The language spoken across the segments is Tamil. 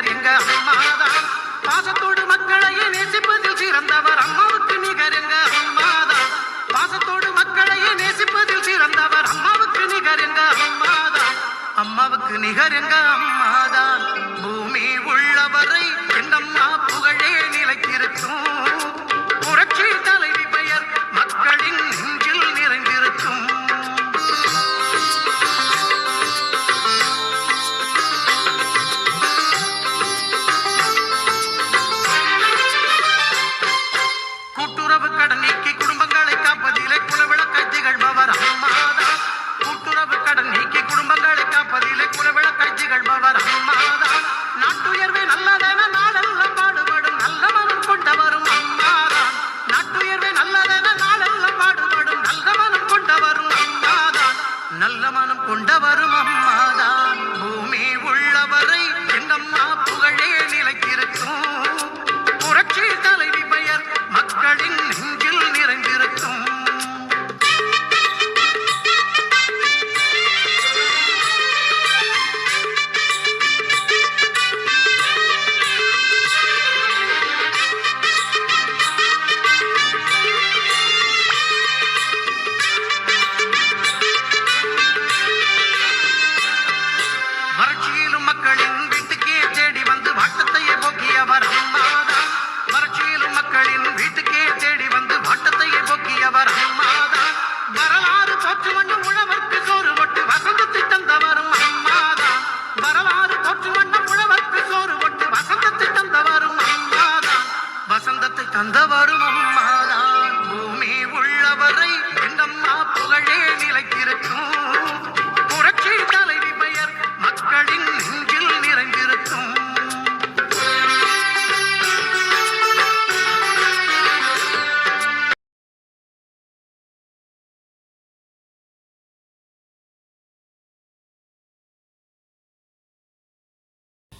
நிகர் எங்க அம்மாதான் பாசத்தோடு மக்களையே நேசிப்பதில் சிறந்தவர் அம்மாவுக்கு நிகர் எங்க அம்மாதான் பாசத்தோடு மக்களையே நேசிப்பதில் சிறந்தவர் அம்மாவுக்கு நிகர் எங்க அம்மாதான் அம்மாவுக்கு நிகர் எங்க அம்மாதான் பூமி உள்ளவரை என்னம்மா புகழே நிலைத்திருக்கும்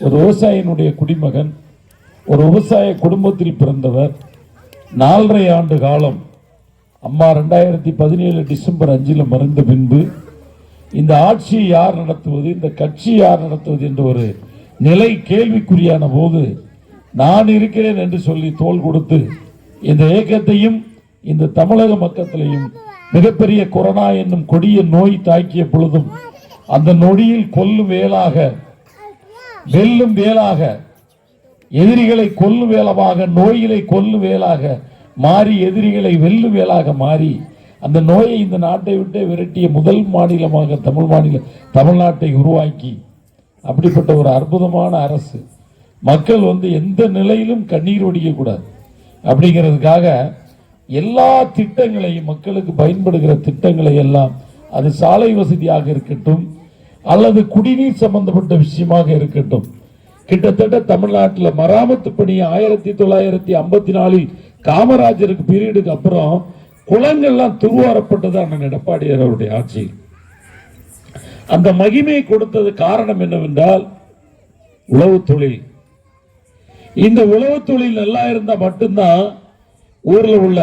ஒரு விவசாயினுடைய குடிமகன் ஒரு விவசாய குடும்பத்தில் பிறந்தவர் நாலரை ஆண்டு காலம் அம்மா ரெண்டாயிரத்தி பதினேழு டிசம்பர் அஞ்சில் மறைந்த பின்பு இந்த ஆட்சியை யார் நடத்துவது இந்த கட்சி யார் நடத்துவது என்ற ஒரு நிலை கேள்விக்குறியான போது நான் இருக்கிறேன் என்று சொல்லி தோள் கொடுத்து இந்த இயக்கத்தையும் இந்த தமிழக மக்களையும் மிகப்பெரிய கொரோனா என்னும் கொடிய நோய் தாக்கிய பொழுதும் அந்த நொடியில் கொல்லும் வேலாக வெல்லும் வேலாக எதிரிகளை கொல்லும் வேலமாக நோய்களை கொல்லும் வேலாக மாறி எதிரிகளை வெல்லும் வேலாக மாறி அந்த நோயை இந்த நாட்டை விட்டு விரட்டிய முதல் மாநிலமாக தமிழ் மாநில தமிழ்நாட்டை உருவாக்கி அப்படிப்பட்ட ஒரு அற்புதமான அரசு. மக்கள் வந்து எந்த நிலையிலும் கண்ணீர் ஒடிக்கக்கூடாது அப்படிங்கிறதுக்காக எல்லா திட்டங்களையும் மக்களுக்கு பயன்படுகிற திட்டங்களை எல்லாம் அது சாலை வசதியாக இருக்கட்டும் அல்லது குடிநீர் சம்பந்தப்பட்ட விஷயமாக இருக்கட்டும். கிட்டத்தட்ட தமிழ்நாட்டில் மராமத்து பணி ஆயிரத்தி தொள்ளாயிரத்தி ஐம்பத்தி நாலில் காமராஜருக்கு பீரியடுக்கு அப்புறம் குளங்கள்லாம் துருவாரப்பட்டது அண்ணன் எடப்பாடியார் அவருடைய ஆட்சி. அந்த மகிமை கொடுத்தது காரணம் என்னவென்றால் உழவு தொழில். இந்த உழவு தொழில் நல்லா இருந்தால் மட்டும்தான் ஊரில் உள்ள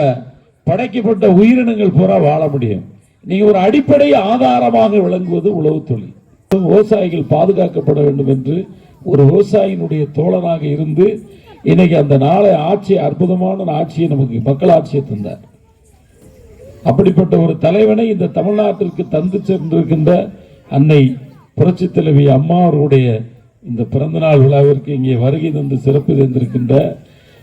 படைக்கப்பட்ட உயிரினங்கள் பூரா வாழ முடியும். நீங்கள் ஒரு அடிப்படை ஆதாரமாக விளங்குவது உழவு தொழில். விவசாயிகள் பாதுகாக்கப்பட வேண்டும் என்று ஒரு விவசாயினுடைய தோழனாக இருந்து இன்னைக்கு அந்த நாளை ஆட்சி அற்புதமான ஆட்சியை நமக்கு மக்கள் ஆட்சியை தந்தார். அப்படிப்பட்ட ஒரு தலைவனை இந்த தமிழ்நாட்டிற்கு தந்து சென்றிருக்கின்ற அன்னை புரட்சி தலைவி அம்மா அவருடைய இந்த பிறந்தநாள் விழாவிற்கு இங்கே வருகை தந்து சிறப்பு தந்திருக்கின்ற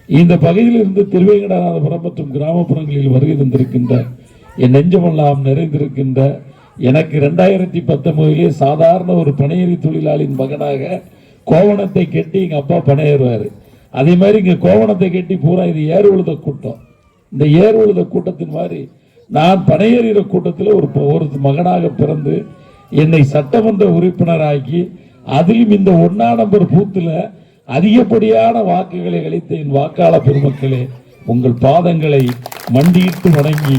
இந்த பகுதியில் இருந்து திருவேங்கடநாதபுரம் மற்றும் கிராமப்புறங்களில் வருகை தந்திருக்கின்ற என் நெஞ்சமெல்லாம் நிறைந்திருக்கின்ற எனக்கு ரெண்டாயிரத்தி பத்தொம்போதுலேயே சாதாரண ஒரு பனையேறி தொழிலாளியின் மகனாக கோவணத்தை கட்டி எங்கள் அப்பா பணையேறுவார் அதே மாதிரி இங்கே கோவணத்தை கட்டி பூரா இது ஏர் உழுத கூட்டம். இந்த ஏர் உழுத கூட்டத்தின் மாதிரி நான் பனையேறுகிற கூட்டத்தில் ஒரு ஒரு மகனாக பிறந்து என்னை சட்டமன்ற உறுப்பினராக்கி அதிலும் இந்த ஒன்னா நம்பர் பூத்தில் அதிகப்படியான வாக்குகளை அளித்த என் வாக்காளர் பெருமக்களே உங்கள் பாதங்களை மண்டியிட்டு வணங்கி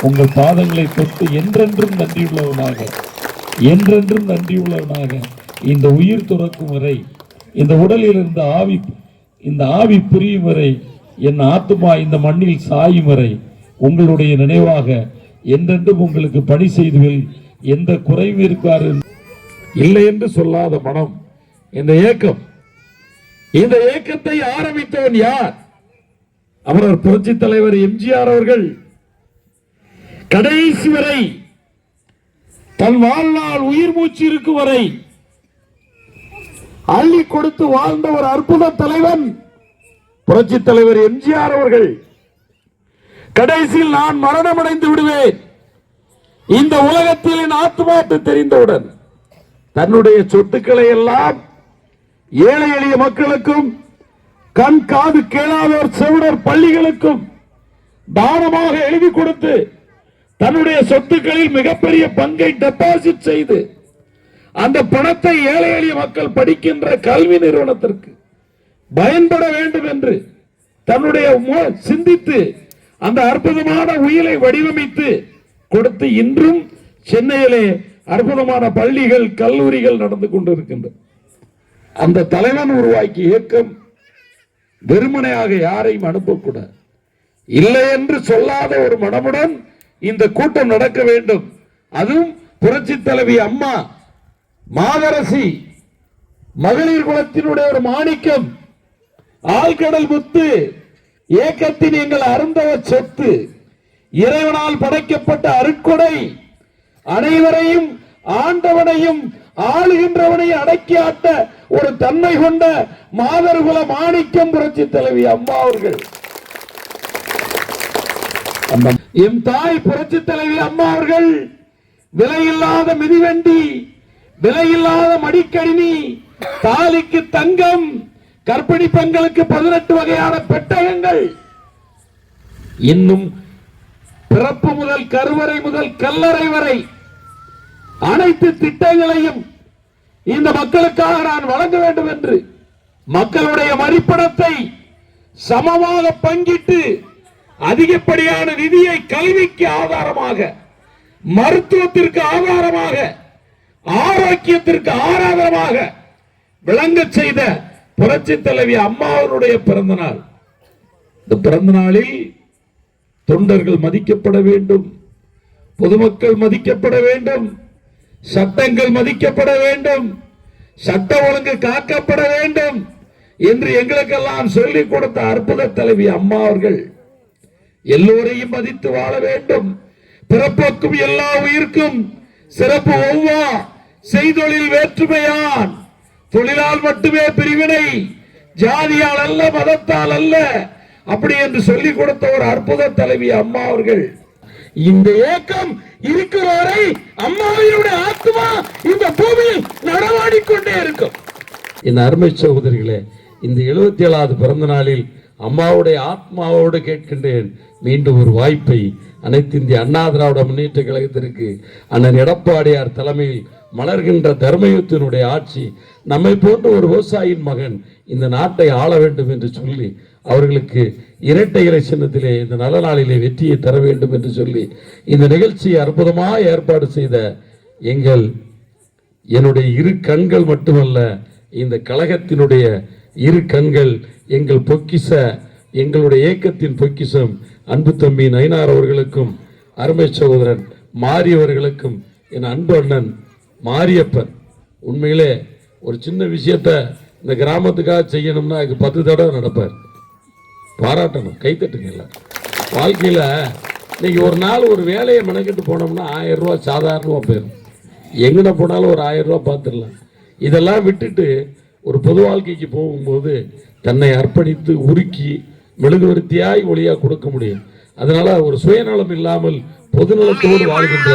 உங்கள் பாதங்களை தொட்டு என்றென்றும் நன்றியுள்ளவனாக என்றென்றும் நன்றியுள்ளவனாக இந்த உயிர் துறக்கும் வரை இந்த உடலில் இருந்த ஆவி இந்த ஆவி புரியும் வரை என் ஆத்துமா இந்த மண்ணில் சாயும் வரை உங்களுடைய நினைவாக என்றென்றும் உங்களுக்கு பணி செய்துவில் எந்த குறைவும் இருக்காரு இல்லை என்று சொல்லாத மனம் இந்த ஏக்கம் இந்த ஏக்கத்தை ஆரம்பித்தவன் யார்? அவரவர் புரட்சி தலைவர் எம்ஜிஆர் அவர்கள். கடைசி வரை தன் வாழ்நாள் உயிர் மூச்சு இருக்கும் வரை அள்ளி கொடுத்து வாழ்ந்த ஒரு அற்புத தலைவன் புரட்சி தலைவர் எம்ஜிஆர் அவர்கள். கடைசியில் நான் மரணமடைந்து விடுவேன். இந்த உலகத்தில் என் ஆத்மாட்டு தெரிந்தவுடன் தன்னுடைய சொத்துக்களை எல்லாம் ஏழை எளிய மக்களுக்கும் கண் காது கேளாதோர் செவிடர் பள்ளிகளுக்கும் தானமாக எழுதி கொடுத்து தன்னுடைய சொத்துக்களில் மிகப்பெரிய பங்கை டெபாசிட் செய்து அந்த பணத்தை ஏழை எளிய மக்கள் படிக்கின்ற கல்வி நிறுவனத்திற்கு பயன்பட வேண்டும் என்று தன்னுடைய மு- சிந்தித்து அந்த அற்புதமான உயிரை வடிவமைத்து கொடுத்து இன்றும் சென்னையிலே அற்புதமான பள்ளிகள் கல்லூரிகள் நடந்து கொண்டிருக்கின்றன. அந்த தலைவன் உருவாக்கிய இயக்கம் வெறுமனையாக யாரையும் அனுப்பக்கூடாது. இல்லை என்று சொல்லாத ஒரு மனமுடன் இந்த கூட்டம் நடக்க வேண்டும். அதுவும் புரட்சி தலைவி அம்மா மாதரசி மகளிர் குலத்தினுடைய ஒரு மாணிக்கம் ஆழ்கடல் முத்து ஏக்கத்தின் எங்கள் அருந்தவ சொத்து இறைவனால் படைக்கப்பட்ட அருட்கொடை அனைவரையும் ஆண்டவனையும் ஆளுகின்றவனையும் அடக்கி ஆட்ட ஒரு தன்மை கொண்ட மாதர்குல மாணிக்கம் புரட்சி தலைவி அம்மா அவர்கள். எம் தாய் புரட்சி தலைவி அம்மா அவர்கள் விலையில்லாத மிதிவண்டி விலையில்லாத மடிக்கணினி தாலிக்கு தங்கம் கர்ப்பிணி பெண்களுக்கு பதினெட்டு வகையான பெட்டகங்கள் இன்னும் பிறப்பு முதல் கருவறை முதல் கல்லறை வரை அனைத்து திட்டங்களையும் இந்த மக்களுக்காக நான் வழங்க வேண்டும் என்று மக்களுடைய வரிப்பணத்தை சமமாக பங்கிட்டு அதிகப்படியான நிதியை கல்விக்கு ஆதாரமாக மருத்துவத்திற்கு ஆதாரமாக ஆரோக்கியத்திற்கு ஆதாரமாக விளங்க செய்த புரட்சி தலைவி அம்மாவனுடைய பிறந்த நாள். இந்த பிறந்த நாளில் தொண்டர்கள் மதிக்கப்பட வேண்டும் பொதுமக்கள் மதிக்கப்பட வேண்டும் சட்டங்கள் மதிக்கப்பட வேண்டும் சட்ட ஒழுங்கு காக்கப்பட வேண்டும் என்று எங்களுக்கெல்லாம் சொல்லிக் கொடுத்த அற்புத தலைவி அம்மா அவர்கள். எல்லோரையும் மதித்து வாழ வேண்டும். பிறப்புக்கும் எல்லா உயிர்க்கும் சிறப்பு ஒவ்வா செய்தொழில் வேற்றுமையான். தொழிலால் மட்டுமே பிரிவினை ஜாதியால் அல்ல மதத்தால் அல்ல. அப்படி என்று சொல்லிக் கொடுத்த ஒரு அற்புத தலைவி அம்மா அவர்கள். இந்த ஏக்கம் இருக்கிற வரை அம்மாவினுடைய ஆத்மா இந்த பூமியில் நடமாடிக்கொண்டே இருக்கும். என் அருமை சகோதரிகளே இந்த எழுபத்தி ஏழாவது பிறந்த நாளில் அம்மாவுடைய ஆத்மாவோடு கேட்கின்றேன். மீண்டும் ஒரு வாய்ப்பை அனைத்து இந்திய அண்ணா திராவிட முன்னேற்ற கழகத்திற்கு அண்ணன் எடப்பாடியார் தலைமையில் மலர்கின்ற தர்மயுத்தினுடைய ஆட்சி நம்மை போன்ற ஒரு விவசாயியின் மகன் இந்த நாட்டை ஆள வேண்டும் என்று சொல்லி அவர்களுக்கு இரட்டை இலை சின்னத்திலே இந்த நல்ல நாளிலே வெற்றியை தர வேண்டும் என்று சொல்லி இந்த நிகழ்ச்சியை அற்புதமாக ஏற்பாடு செய்த எங்கள் என்னுடைய இரு கண்கள் மட்டுமல்ல இந்த கழகத்தினுடைய இரு கண்கள் எங்கள் பொக்கிஷ எங்களுடைய இயக்கத்தின் பொக்கிஷம் அன்பு தம்பி நயினார் அவர்களுக்கும் அருமை சகோதரன் மாரி அவர்களுக்கும் என் அன்பு அண்ணன் மாரியப்பன். உண்மையிலே ஒரு சின்ன விஷயத்த இந்த கிராமத்துக்காக செய்யணும்னா அதுக்கு பத்து தடவை நடப்பார். பாராட்டணும் கைத்தட்டுங்க எல்லாம் வாழ்க்கையில் இன்னைக்கு ஒரு நாள் ஒரு வேலையை மெனக்கிட்டு போனோம்னா ஆயிரம் ரூபா சாதாரணமாக போயிடும். எங்கே போனாலும் ஒரு ஆயிரம் ரூபா பார்த்துடலாம் இதெல்லாம் விட்டுட்டு ஒரு பொது வாழ்க்கைக்கு போகும்போது தன்னை அர்ப்பணித்து உருக்கி மெழுகுவர்த்தியாய் ஒளியாக கொடுக்க முடியும். அதனால ஒரு சுயநலம் இல்லாமல் பொதுநலத்தோடு வாழ்கின்ற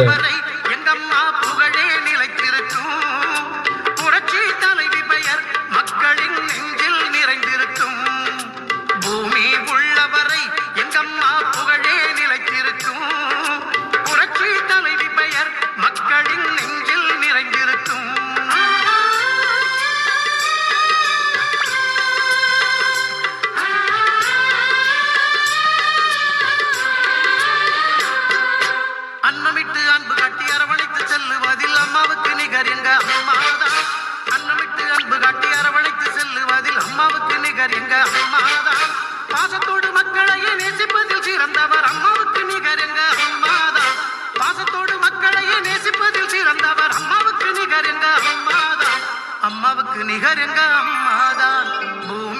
நிகர் எங்க அம்மாதான் பாசத்தோடு மக்களையே நேசிப்பதில் சிறந்தவர் அம்மாவுக்கு நிகர் எங்க அம்மாதான் பாசத்தோடு மக்களையே நேசிப்பதில் சிறந்தவர் அம்மாவுக்கு நிகர் எங்க அம்மாதான் அம்மாவுக்கு நிகர் எங்க அம்மாதான் பூமி